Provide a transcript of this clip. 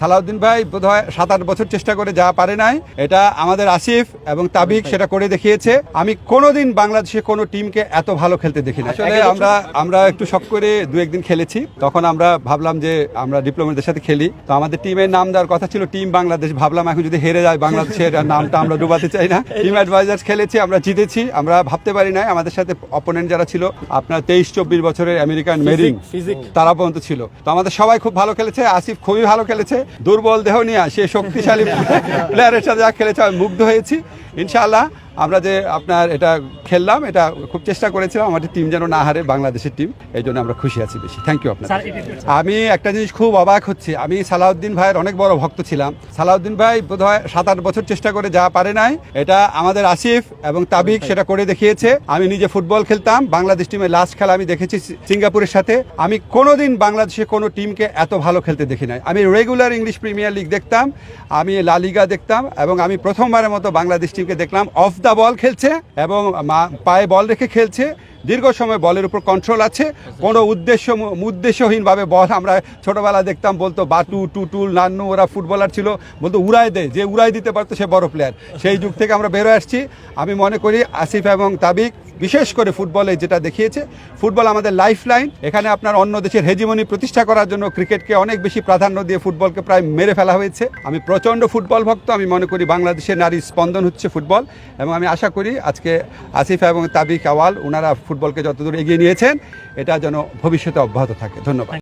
সালাউদ্দিন ভাই বোধহয় সাত আট বছর চেষ্টা করে যা পারে নাই এটা আমাদের আসিফ এবং তাবিক সেটা করে দেখিয়েছে। আমি কোনোদিন বাংলাদেশে কোনো টিমকে এত ভালো খেলতে দেখি না আসলে আমরা আমরা একটু শখ করে দু একদিন খেলেছি। তখন আমরা ভাবলাম যে আমরা ডিপ্লোমেটদের সাথে খেলি। তো আমাদের টিমের নাম দেওয়ার কথা ছিল টিম বাংলাদেশ। ভাবলাম এখন যদি হেরে যায় বাংলাদেশের নামটা আমরা ডুবাতে চাই না। টিম অ্যাডভাইজার্স খেলেছি আমরা জিতেছি। আমরা ভাবতে পারি নাই আমাদের সাথে অপোনেন্ট যারা ছিল। আপনার তেইশ চব্বিশ বছরের আমেরিকান মেরিং তারা পর্যন্ত ছিল। তো আমাদের সবাই খুব ভালো খেলেছে আসিফ খুবই ভালো খেলেছে। দুর্বল দেহ নিয়ে সে শক্তিশালী প্লেয়ারের সাথে যা খেলেছে আমি মুগ্ধ হয়েছি। ইনশাআল্লাহ আমরা যে আপনার এটা খেললাম এটা খুব চেষ্টা করেছিলাম আমাদের টিম যেন না হারে বাংলাদেশের টিম এই জন্য আমরা খুশি আছি বেশি। থ্যাংক ইউ আপনার আমি একটা জিনিস খুব অবাক হচ্ছে। আমি সালাউদ্দিন ভাইয়ের অনেক বড় ভক্ত ছিলাম। সালাউদ্দিন ভাই বোধহয় সাত আট বছর চেষ্টা করে যা পারে নাই এটা আমাদের আসিফ এবং তাবিক সেটা করে দেখিয়েছে। আমি নিজে ফুটবল খেলতাম বাংলাদেশ টিমের লাস্ট খেলা আমি দেখেছি সিঙ্গাপুরের সাথে। আমি কোনোদিন বাংলাদেশে কোনো টিমকে এত ভালো খেলতে দেখি নাই। আমি রেগুলার ইংলিশ প্রিমিয়ার লিগ দেখতাম, আমি লা লিগা দেখতাম এবং আমি প্রথমবারের মতো বাংলাদেশ টিমকে দেখলাম। অফ দ্য বল খেলছে এবং পায়ে বল রেখে খেলছে। দীর্ঘ সময় বলের উপর কন্ট্রোল আছে। কোনো উদ্দেশ্য, উদ্দেশ্যহীনভাবে বল আমরা ছোটবেলা দেখতাম, বলতো বাটু টুটুল নান্নু, ওরা ফুটবলার ছিল। বলতো উড়াই দে, যে উড়াই দিতে পারতো সে বড় প্লেয়ার সেই যুগ থেকে আমরা বেরোয় আসছি। আমি মনে করি আসিফ এবং তাবিক বিশেষ করে ফুটবলে যেটা দেখিয়েছে, ফুটবল আমাদের লাইফ লাইন এখানে আপনার অন্য দেশের হেজিমনি প্রতিষ্ঠা করার জন্য ক্রিকেটকে অনেক বেশি প্রাধান্য দিয়ে ফুটবলকে প্রায় মেরে ফেলা হয়েছে। আমি প্রচণ্ড ফুটবল ভক্ত, আমি মনে করি বাংলাদেশের নারী স্পন্দন হচ্ছে ফুটবল। এবং আমি আশা করি আজকে আসিফা এবং তাবিক আওয়াল ওনারা ফুটবলকে যতদূর এগিয়ে নিয়েছেন, এটা যেন ভবিষ্যতে অব্যাহত থাকে। ধন্যবাদ।